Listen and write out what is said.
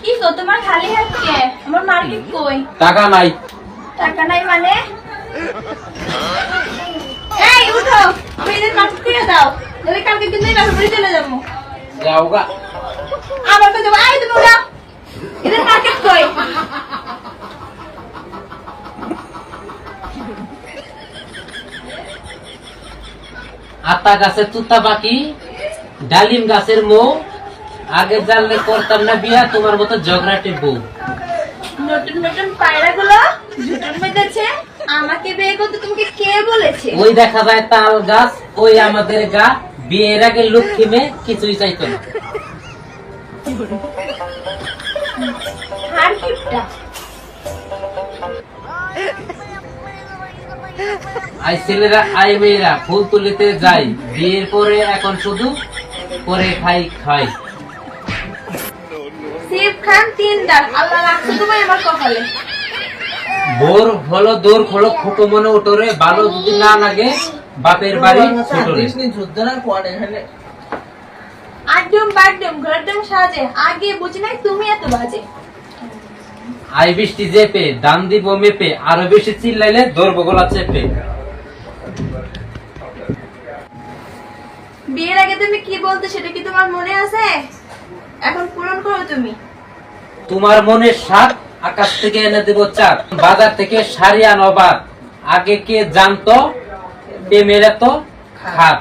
কি গো তোমার খালি হাত কে? আমার মার্কেট কই? টাকা নাই। টাকা নাই মানে? এই উঠো। আমি মার্কেট করে দাও। তাহলে কালকে কিন্তু এই বাসা চলে যাব। যাও গা। আবার তো যাব? আয় তুমি উঠো। এদের মার্কেট কই? আতা গাছের তুতা পাখি ডালিম গাছের মৌ আগে জানলে করতাম না বিয়া তোমার মতো ঝগড়াটে বউ। নতুন নতুন পায়রা গুলো ঝুটুর মেতেছে আমাকে বিয়ে করতে তোমাকে কে বলেছে? ওই দেখা যায় তাল গাছ ওই আমাদের গা বিয়ের আগে লক্ষ্মী মেয়ে কিছুই চাইতো না। আই ছেলেরা আই মেয়েরা ফুল তুলিতে যাই। বিয়ের পরে এখন শুধু করে খাই খাই। খান তিন ডাল আল্লাহ রাখছো তোমার আমার কপালে। ভোর হলো দোর খুটো মনে ওঠরে ভালো যদি না লাগে বাপের বাড়ি ছোটরে। আড্ডুম বাড্ডুম ঘরডুম সাজে। আগে বুঝি নাই তুমি এত বাজে। আই বৃষ্টি জেপে দাম দিব মেপে আরও বেশি চিল্লাইলে ধরবো গলা চেপে। বিয়ের আগে তুমি কি বলতে সেটা কি তোমার মনে আছে? এখন পূরণ করো তুমি। তোমার মনে সাত আকাশ থেকে এনে দেব চাঁদ। বাজার থেকে সারিয়া নবাদ আগে কে জানতো? প্রেমের এত খাত